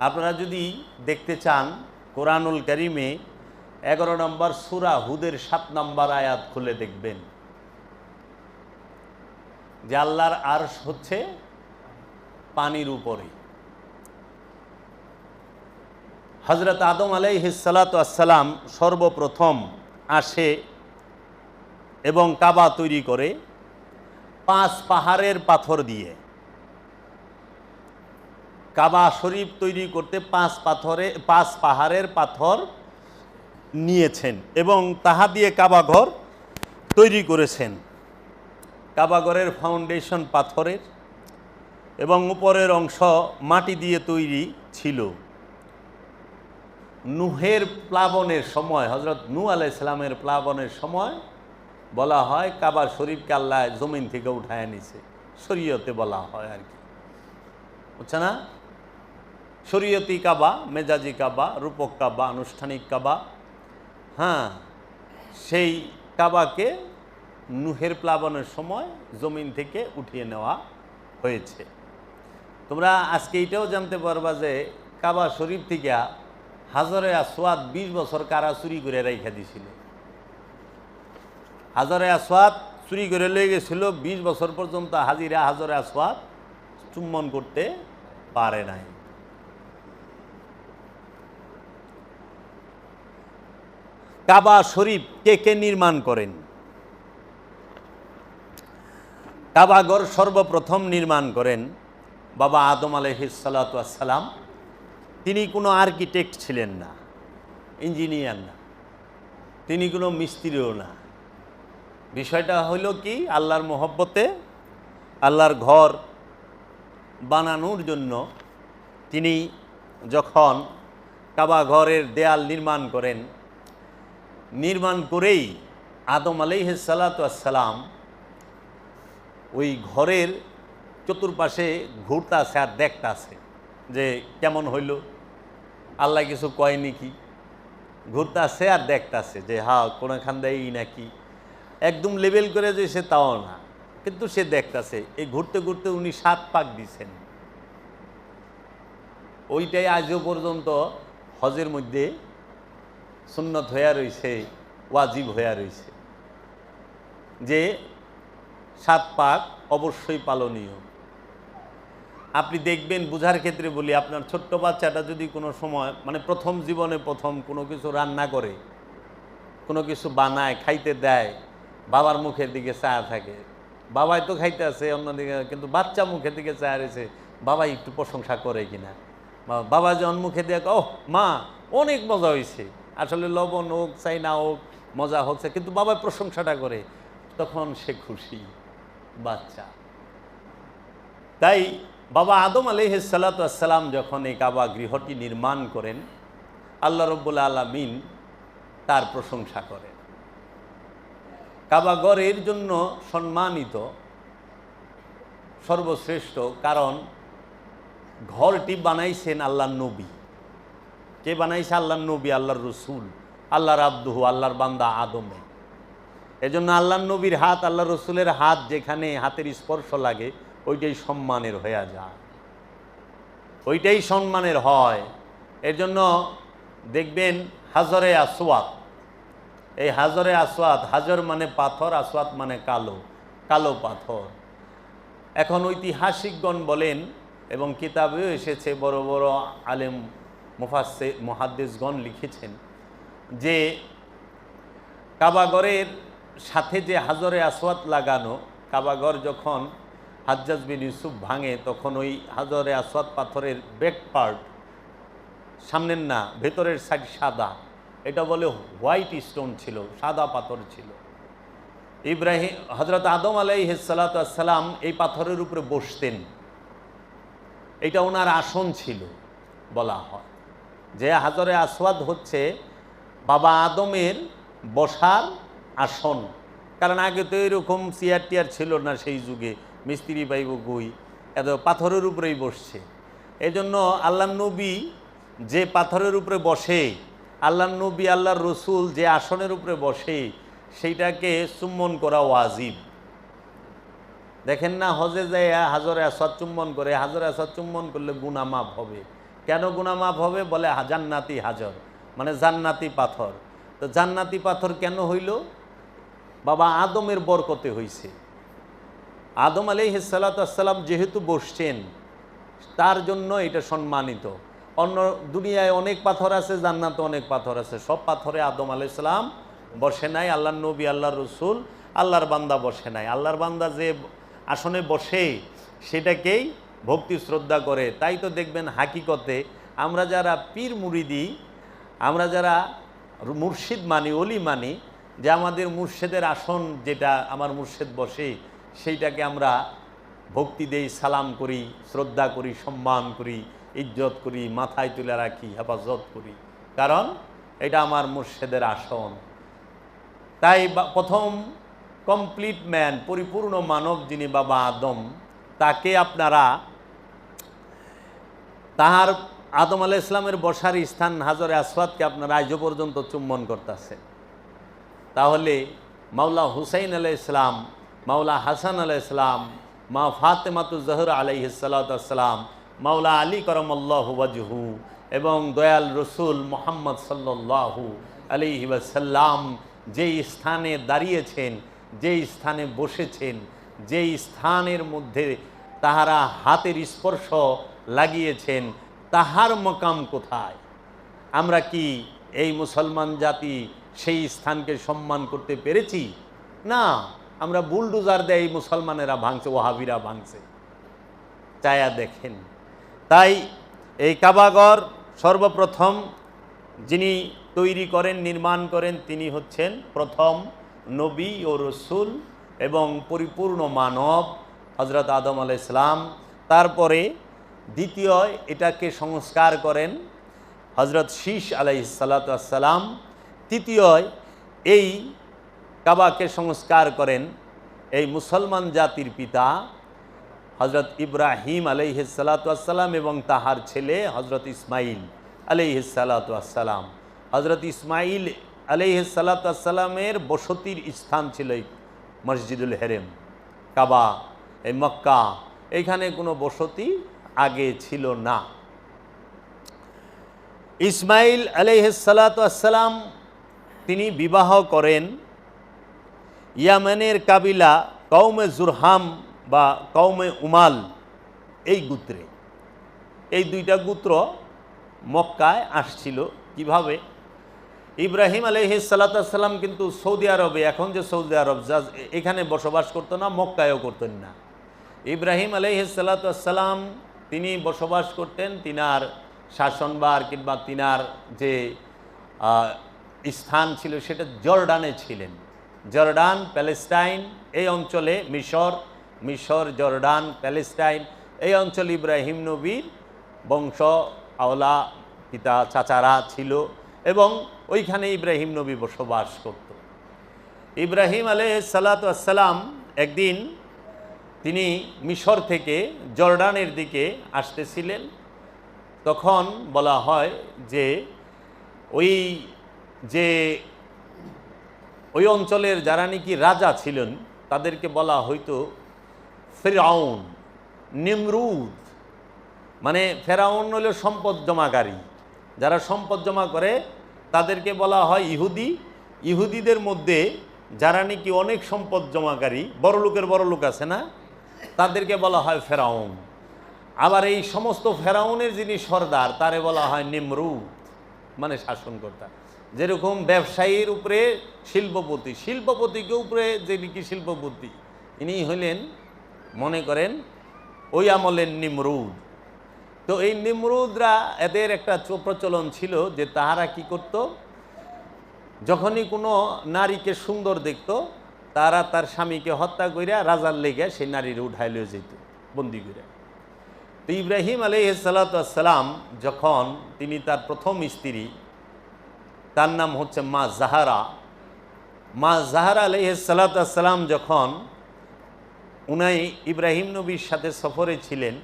আপনারা যদি দেখতে চান কোরআনুল করিমে এগারো নম্বর সুরা হুদের সাত নম্বর আয়াত খুলে দেখবেন। যে আল্লাহর আরশ হচ্ছে পানির উপরে। হজরত আদম আলাইহিসালাতাম সর্বপ্রথম আসে এবং কাবা তৈরি করে পাঁচ পাহাড়ের পাথর দিয়ে। কাবা শরীফ তৈরি করতে পাঁচ পাথরে, পাঁচ পাহাড়ের পাথর নিয়েছেন এবং তাহা দিয়ে কাবা ঘর তৈরি করেছেন। কাবাগরের ফাউন্ডেশন পাথরের এবং উপরের অংশ মাটি দিয়ে তৈরি ছিল। নুহের প্লাবনের সময় হজরত নু আলাইসালামের প্লাবনের সময় বলা হয়, কাবা শরীফকে আল্লাহ জমিন থেকে উঠায় নিছে। শরীয়তে বলা হয় আর কি। বুঝছে না? শরীয়তি কাবা, মেজাজি কাবা, রূপক কাবা, আনুষ্ঠানিক কাবা। হ্যাঁ সেই কাবাকে নুহের প্লাবনের সময় জমিন থেকে উঠিয়ে নেওয়া হয়েছে। তোমরা আজকে এইটাও জানতে পারবা যে কাবা শরীফ থেকে হাজারে আসওয়াদ বিশ বছর কারা চুরি করে রেখা দিছিল। হাজারে আসওয়াদ চুরি করে লয়ে গেছিল, বিশ বছর পর্যন্ত হাজিরা হাজারে আসওয়াদ চুম্বন করতে পারে নাই। কাবা শরীফ কে কে নির্মাণ করেন? কাবাগর সর্বপ্রথম নির্মাণ করেন বাবা আদম আলহিসাল্লাম তিনি কোনো আর্কিটেক্ট ছিলেন না, ইঞ্জিনিয়ার না, তিনি কোনো মিস্ত্রিও না। বিষয়টা হইল কি, আল্লাহর মোহব্বতে আল্লাহর ঘর বানানোর জন্য তিনি যখন কাবা ঘরের দেয়াল নির্মাণ করেন নির্মাণ করেই আদম আলাইসালাতাম ওই ঘরের চতুর্পাশে ঘুরতাছে আর দেখতাছে যে কেমন হইল। আল্লাহ কিছু কয়নি কি ঘুরতাছে আর দেখতাছে যে, হা, কোনোখান দেয় নাকি? একদম লেবেল করে যে সে তাও না, কিন্তু সে দেখতাছে এই ঘুরতে ঘুরতে উনি সাত পাক দিছেন। ওইটাই আজও পর্যন্ত হজের মধ্যে সুন্নত হইয়া রয়েছে ওয়াজিব হইয়া রয়েছে যে সাত পাক অবশ্যই পালনীয়। আপনি দেখবেন, বুঝার ক্ষেত্রে বলি, আপনার ছোট্ট বাচ্চাটা যদি কোনো সময় মানে প্রথম জীবনে প্রথম কোনো কিছু রান্না করে, কোনো কিছু বানায়, খাইতে দেয়, বাবার মুখের দিকে চায়া থাকে। বাবাই তো খাইতে আছে, অন্যদিকে, কিন্তু বাচ্চা মুখের দিকে চায়া রয়েছে, বাবাই একটু প্রশংসা করে কিনা। বাবা যখন মুখে দিয়ে ওহ, মা, অনেক মজা হয়েছে আসলে লবণ হোক চাই না হোক, মজা হচ্ছে কিন্তু বাবা প্রশংসাটা করে। তখন সে খুশি, বাচ্চা। তাই বাবা আদম আলহিসাল্লাম যখন এই কাবা গৃহটি নির্মাণ করেন, আল্লাহ রব্বুল আলমিন তার প্রশংসা করেন। কাবাগরের জন্য সম্মানিত সর্বশ্রেষ্ঠ কারণ, ঘরটি বানাইছেন আল্লাহ নবী। কে বানাইছে আল্লাহ নবী, আল্লাহর রসুল? আল্লাহর আব্দুহু, আল্লাহর বান্দা আদমে। এজন্য আল্লাহর নবীর হাত আল্লাহ রসুলের হাত যেখানে হাতের স্পর্শ লাগে, ওইটাই সম্মানের হয়ে যায়। ওইটাই সম্মানের হয়। এর জন্য দেখবেন হাজরে আসওয়াত এই হাজরে আসওয়াত হাজর মানে পাথর আসওয়াত মানে কালো কালো পাথর। এখন ঐতিহাসিকগণ বলেন, এবং কিতাবেও এসেছে বড় বড় আলেম মুফাসে মহাদ্দেশগণ লিখেছেন যে কাবাগরের সাথে যে হাজরে আসওয়াত লাগানো কাবাগর যখন হাজ্জাজ বিন ইউসুফ ভাঙে, তখন ওই হাজরে আসওয়াত পাথরের ব্যাক পার্ট সামনের না, ভেতরের সাইড সাদা। এটা বলে হোয়াইট স্টোন ছিল, সাদা পাথর ছিল। ইব্রাহিম হজরত আদম আলাইসালাম এই পাথরের উপরে বসতেন। এটা ওনার আসন ছিল বলা হয়। যে হাজরে আসওয়াদ হচ্ছে বাবা আদমের বসার আসন। কারণ আগে তো এরকম চেয়ার টিয়ার ছিল না সেই যুগে, মিস্ত্রি পাইব গুই এত পাথরের উপরেই বসছে। এই জন্য আল্লাহ নবী যে পাথরের উপরে বসে, আল্লাহ নবী আল্লাহর রসুল যে আসনের উপরে বসে, সেইটাকে চুম্বন করা ওয়াজিব। দেখেন না হজে যায় হাজরে আসাদ চুম্বন করে, হাজরে আসাদ চুম্বন করলে গুণা মাপ হবে। কেন গুণা হবে? বলে জান্নাতি হাজর। মানে জান্নাতি পাথর। তো জান্নাতি পাথর কেন হইল? বাবা, আদমের বরকতে হইছে। আদম আলী সালাতাম যেহেতু বসছেন, তার জন্য এটা সম্মানিত। অন্য দুনিয়ায় অনেক পাথর আছে, জান্নাতে অনেক পাথর আছে। সব পাথরে আদম আলাইসালাম বসে নাই। আল্লাহ নবী আল্লাহ রসুল, আল্লাহর বান্দা বসে নাই। আল্লাহর বান্দা যে আসনে বসে, সেটাকেই ভক্তি শ্রদ্ধা করে, তাই তো দেখবেন হাকিকতে আমরা যারা পীর মুরিদি, আমরা যারা মুর্শিদ মানি অলি মানি, যে আমাদের মুর্শেদের আসন যেটা আমার মুর্শেদ বসে, সেইটাকে আমরা ভক্তি দেই, সালাম করি, শ্রদ্ধা করি, সম্মান করি, ইজ্জত করি, মাথায় তুলে রাখি, হেফাজত করি। কারণ এটা আমার মুর্শেদের আসন। তাই প্রথম কমপ্লিট ম্যান, পরিপূর্ণ মানব যিনি বাবা আদম, তাকে আপনারা তাহার আদম আলাহ ইসলামের বসার স্থান হাজরে আসওয়াদকে আপনারা আজও পর্যন্ত চুম্বন করতেছে। তাহলে মাওলা হুসাইন আলাহ ইসলাম মাওলা হাসান আলাহ ইসলাম মা ফাতেমাতু জহর আলাইসালাম মাওলা আলী করমল্লাহ এবং দয়াল রসুল মোহাম্মদ আলাইহি ওয়াসাল্লাম যেই স্থানে দাঁড়িয়েছেন, যেই স্থানে বসেছেন, যেই স্থানের মধ্যে তাহারা হাতের স্পর্শ লাগিয়েছেন, তাহার মকাম কোথায়? আমরা কি এই মুসলমান জাতি সেই স্থানকে সম্মান করতে পেরেছি? না, আমরা বুলডুজার দেয় এই মুসলমানেরা ভাঙছে, ওহাবিরা ভাঙছে। চায়া দেখেন। তাই এই কাবাগর সর্বপ্রথম যিনি তৈরি করেন, নির্মাণ করেন, তিনি হচ্ছেন প্রথম নবী ও রসুল এবং পরিপূর্ণ মানব হজরত আদম আল ইসলাম তারপরে দ্বিতীয়, এটাকে সংস্কার করেন হজরত শীষ আলাইসালাতাম তৃতীয়, এই কাবাকে সংস্কার করেন এই মুসলমান জাতির পিতা হজরত ইব্রাহিম আলাইহিসালাতাম এবং তাহার ছেলে হজরত ইসমাইল আলাইহিসালাতাম হজরত ইসমাইল আলাইহিসালাতামের বসতির স্থান ছিল মসজিদুল হেরেম, কাবা, এই মক্কা। এখানে কোনো বসতি আগে ছিল না। ইসমাইল আলাইহিসালাতাম তিনি বিবাহ করেন ইয়ামেনের কাবিলা কৌমে জুরহাম বা কৌমে উমাল, এই গোত্রে। এই দুইটা গোত্র মক্কায় আসছিল। কীভাবে? ইব্রাহিম আলহি সাল্লাম কিন্তু সৌদি আরবে, এখন যে সৌদি আরব, যা এখানে বসবাস করতো না, মক্কায়ও করতেন না। ইব্রাহিম আলহি সাল্লাম তিনি বসবাস করতেন, তিনার শাসনবার কিংবা তিনার যে স্থান ছিল সেটা জর্ডানে ছিলেন। জর্ডান, প্যালেস্টাইন, এই অঞ্চলে মিশর মিশর, জর্ডান, প্যালেস্টাইন, এই অঞ্চল ইব্রাহিম নবীর বংশ, আওলা পিতা, চাচারা ছিল এবং ওইখানে ইব্রাহিম নবী বসবাস করত। ইব্রাহিম আলহ সালাতাম একদিন তিনি মিশর থেকে জর্ডানের দিকে আসতেছিলেন। তখন বলা হয় যে ওই যে ওই অঞ্চলের যারা নাকি রাজা ছিলেন, তাদেরকে বলা হয়তো ফেরাউন, নিমরুদ। মানে ফেরাউন হলো সম্পদ জমাকারী। যারা সম্পদ জমা করে, তাদেরকে বলা হয় ইহুদি। ইহুদিদের মধ্যে যারা নাকি অনেক সম্পদ জমাকারী বড় লোকের বড় লোক আছে না তাদেরকে বলা হয় ফেরাউন। আবার এই সমস্ত ফেরাউনের যিনি সর্দার, তারে বলা হয় নিমরুদ মানে শাসনকর্তা। যেরকম ব্যবসায়ীর উপরে শিল্পপতি, শিল্পপতিকে উপরে যে নাকি শিল্পপতি, ইনি হইলেন, মনে করেন, ওই আমলের নিমরুদ। তো এই নিমরুদরা এদের একটা প্রচলন ছিল যে তাহারা কি করত? যখনই কোনো নারীকে সুন্দর দেখত তারা তার স্বামীকে হত্যা কইরা রাজার লেগে সেই নারীর উঠাই লয়ে যেত বন্দি করে তো ইব্রাহিম আলহিসাল্লাম যখন তিনি তার প্রথম স্ত্রী, তার নাম হচ্ছে মা জাহারা। মা জাহারা আলহিসাল্লাম যখন উনাই ইব্রাহিম নবীর সাথে সফরে ছিলেন,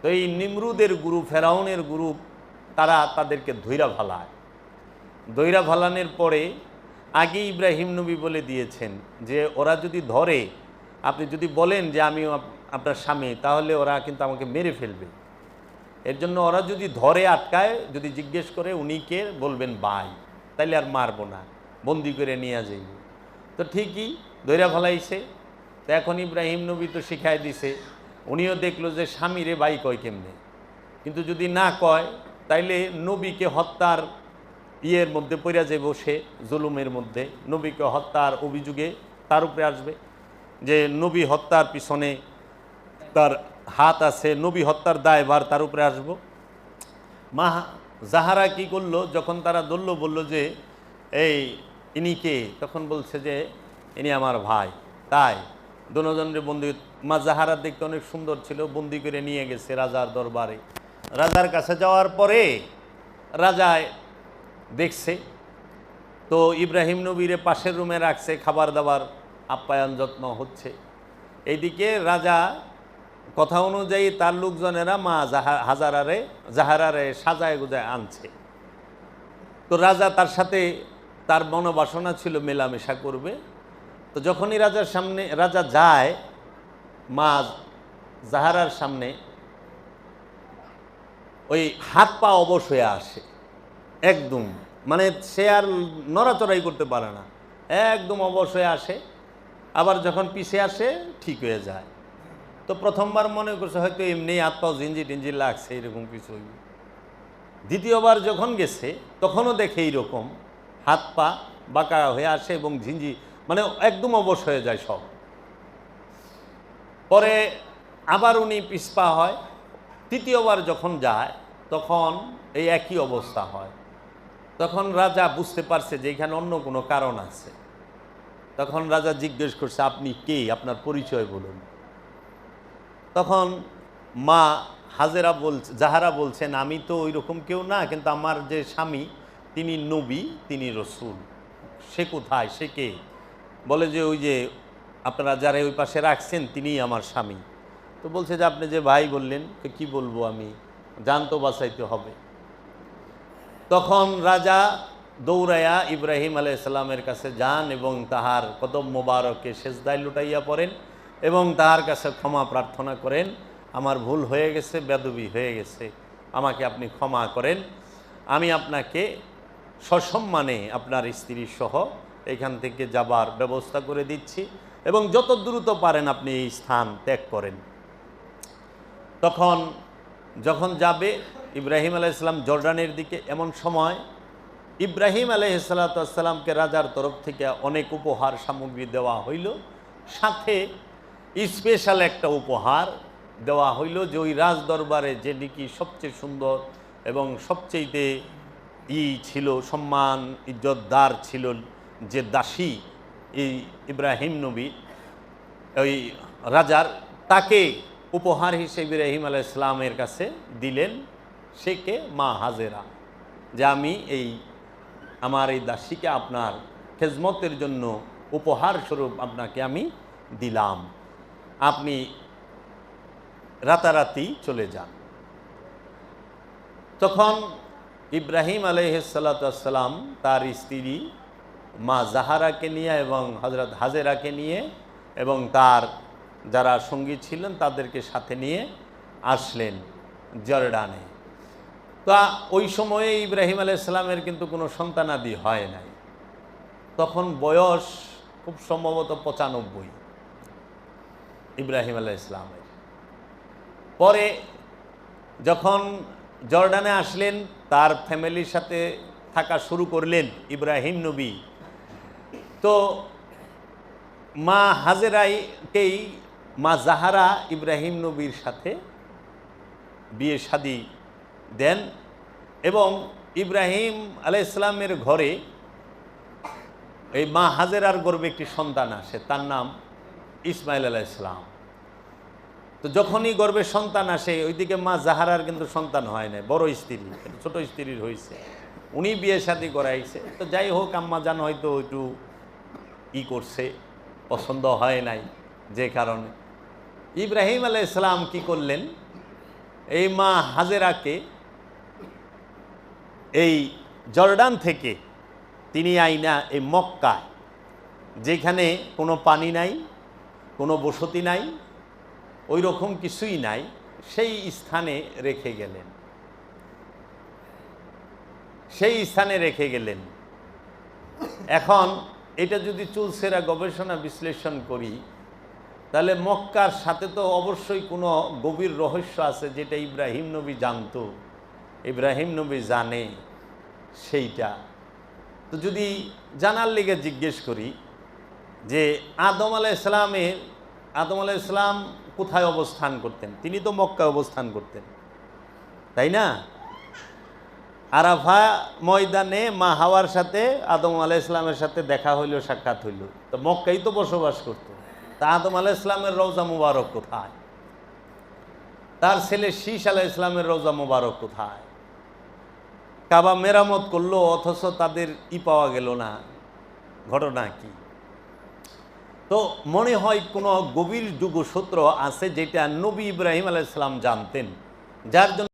তো এই নিমরুদের গুরু, ফেরাউনের গুরু, তারা তাদেরকে ধৈরা ভালায়। দৈরা ভালানের পরে আগে ইব্রাহিম নবী বলে দিয়েছেন যে ওরা যদি ধরে, আপনি যদি বলেন যে আমি আপনার স্বামী, তাহলে ওরা কিন্তু আমাকে মেরে ফেলবে। এর জন্য ওরা যদি ধরে আটকায়, যদি জিজ্ঞেস করে উনি কে, বলবেন ভাই, তাইলে আর মারবো না, বন্দি করে নিয়ে যাইব তো ঠিকই দৈরা ফেলাইছে। তো এখন ইব্রাহিম নবী তো শিখাই দিছে, উনিও দেখল যে স্বামীরে বাই কয় কেমনে। কিন্তু যদি না কয়, তাইলে নবীকে হত্যার ইয়ের মধ্যে পড়ে যাইব সে জুলুমের মধ্যে। নবীকে হত্যার অভিযোগে তার উপরে আসবে যে নবী হত্যার পিছনে তার হাত আছে, নবী হত্যার দায়ভার তার উপরে আসব। মা জাহারা কি করল? যখন তারা ধরল, বলল যে, এই, ইনি কে? তখন বলছে যে, ইনি আমার ভাই। তাই দনজনের বন্দি মা জাহারা দেখতে অনেক সুন্দর ছিল, বন্দি করে নিয়ে গেছে রাজার দরবারে। রাজার কাছে যাওয়ার পরে রাজায় দেখছে। তো ইব্রাহিম নবীরে পাশের রুমে রাখছে, খাবার দাবার, আপ্যায়ন যত্ন হচ্ছে। এইদিকে রাজা কথা অনুযায়ী তার লোকজনেরা মা জাহা, হাজারারে, জাহারারে সাজায় গুজায় আনছে। তো রাজা তার সাথে তার মনোবাসনা ছিল মেলামেশা করবে। তো যখনই রাজার সামনে, রাজা যায়, মা জাহারার সামনে ওই হাত পা অবশ হয়ে আসে। একদম। মানে সে আর নড়াচড়াই করতে পারে না। একদম অবশ্যই আসে। আবার যখন পিছে আসে, ঠিক হয়ে যায়। তো প্রথমবার মনে করছে হয়তো এমনি হাত পাও জিঞ্জি টিঞ্জি লাগছে, এরকম কিছু দ্বিতীয়বার যখন গেছে, তখনও দেখে এইরকম। হাত পা বাঁকা হয়ে আসে এবং ঝিঞ্জি মানে একদম অবশ হয়ে যায় সব। পরে আবার উনি পিসপা হয়। তৃতীয়বার যখন যায়, তখন এই একই অবস্থা হয়। তখন রাজা বুঝতে পারছে যে এখানে অন্য কোনো কারণ আছে। তখন রাজা জিজ্ঞেস করছে, আপনি কে? আপনার পরিচয় বলুন। তখন মা হাজেরা বলছে, জাহারা বলছেন, আমি তো ওই রকম কেউ না, কিন্তু আমার যে স্বামী, তিনি নবী, তিনি রসুল। সে কোথায়? সে কে? বলে যে, ওই যে আপনারা যারা ওই পাশে রাখছেন, তিনিই আমার স্বামী। তো বলছে যে, আপনি যে ভাই বললেন কি বলব আমি? জান তো বাঁচাইতে হবে। তখন রাজা দৌড়াইয়া ইব্রাহিম আলাইসাল্লামের কাছে যান এবং তাহার কদম মোবারকে সেজদায় লুটাইয়া পড়েন এবং তাহার কাছে ক্ষমা প্রার্থনা করেন, আমার ভুল হয়ে গেছে, বেদবি হয়ে গেছে, আমাকে আপনি ক্ষমা করেন। আমি আপনাকে সসম্মানে আপনার স্ত্রী সহ এখান থেকে যাবার ব্যবস্থা করে দিচ্ছি এবং যত দ্রুত পারেন আপনি এই স্থান ত্যাগ করেন। তখন যখন যাবে ইব্রাহিম আলাইসাল্লাম জর্ডানের দিকে এমন সময় ইব্রাহিম আলাইসাল্লাতামকে রাজার তরফ থেকে অনেক উপহার সামগ্রী দেওয়া হইল। সাথে স্পেশাল একটা উপহার দেওয়া হইল যে ওই রাজ দরবারে যে নাকি সবচেয়ে সুন্দর এবং সবচেয়েতে ই ছিল, সম্মান, ইজ্জতদার ছিল যে দাসী এই ইব্রাহিম নবী, ওই রাজার, তাকে উপহার হিসেবে ইব্রাহিম আলাহ ইসলামের কাছে দিলেন। সে কে? মা হাজেরা, যে আমি এই আমার এই দাসীকে আপনার খেজমতের জন্য উপহার স্বরূপ আপনাকে আমি দিলাম। আপনি রাতারাতি চলে যান। তখন ইব্রাহিম আলহিসাল্লাম তার স্ত্রী মা জাহারাকে নিয়ে এবং হজরত হাজেরাকে নিয়ে এবং তার যারা সঙ্গী ছিলেন তাদেরকে সাথে নিয়ে আসলেন জর্ডানে। তা ওই সময়ে ইব্রাহিম আলাইসাল্লামের কিন্তু কোনো সন্তানাদি হয় নাই। তখন বয়স খুব সম্ভবত পঁচানব্বই ইব্রাহিম আলাহ ইসলামের পরে যখন জর্ডানে আসলেন, তার ফ্যামিলির সাথে থাকা শুরু করলেন ইব্রাহিম নবী। তো মা হাজেরাইকেই মা জাহারা ইব্রাহিম নবীর সাথে বিয়ে শাদি দেন এবং ইব্রাহিম আলাই ইসলামের ঘরে এই মা হাজেরার গর্বে একটি সন্তান আসে, তার নাম ইসমাইল আলাহ ইসলাম তো যখনই গর্বের সন্তান আসে, ওইদিকে মা জাহারার কিন্তু সন্তান হয় না বড় স্ত্রী ছোট স্ত্রীর হয়েছে উনি বিয়ে শাদি করাইছে। তো যাই হোক, আম্মা জান হয়তো একটু ই করছে, পছন্দ হয় নাই যে কারণে। ইব্রাহিম আলাহ ইসলাম কি করলেন? এই মা হাজেরাকে এই জর্ডান থেকে তিনি আইনা এই মক্কায়, যেখানে কোনো পানি নাই, কোনো বসতি নাই ওই রকম কিছুই নাই, সেই স্থানে রেখে গেলেন। সেই স্থানে রেখে গেলেন। এখন এটা যদি চুলসেরা গবেষণা বিশ্লেষণ করি, তাহলে মক্কার সাথে তো অবশ্যই কোনো গভীর রহস্য আছে যেটা ইব্রাহিম নবী জানতো। ইব্রাহিম নবী জানে সেইটা। তো যদি জানার লিগে জিজ্ঞেস করি যে আদম আলাহ ইসলামের আদম আলাহ ইসলাম কোথায় অবস্থান করতেন? তিনি তো মক্কায় অবস্থান করতেন, তাই না? আরাফা ময়দানে মা হাওয়ার সাথে, আদম আলাহ ইসলামের সাথে দেখা হইল, সাক্ষাৎ হইল। তো মক্কাই তো বসবাস করত। তা আদম আলাহ ইসলামের রওজা মুবারক কোথায়? তার ছেলে শীষ আলাহ ইসলামের রওজা মুবারক কোথায়? কাবা মেরামত করল, অথচ তাদের ই পাওয়া গেল না। ঘটনা কি? তো মনে হয় কোনো গভীর যুগসূত্র আছে যেটা নবী ইব্রাহিম আলাইসালাম জানতেন, যার জন্য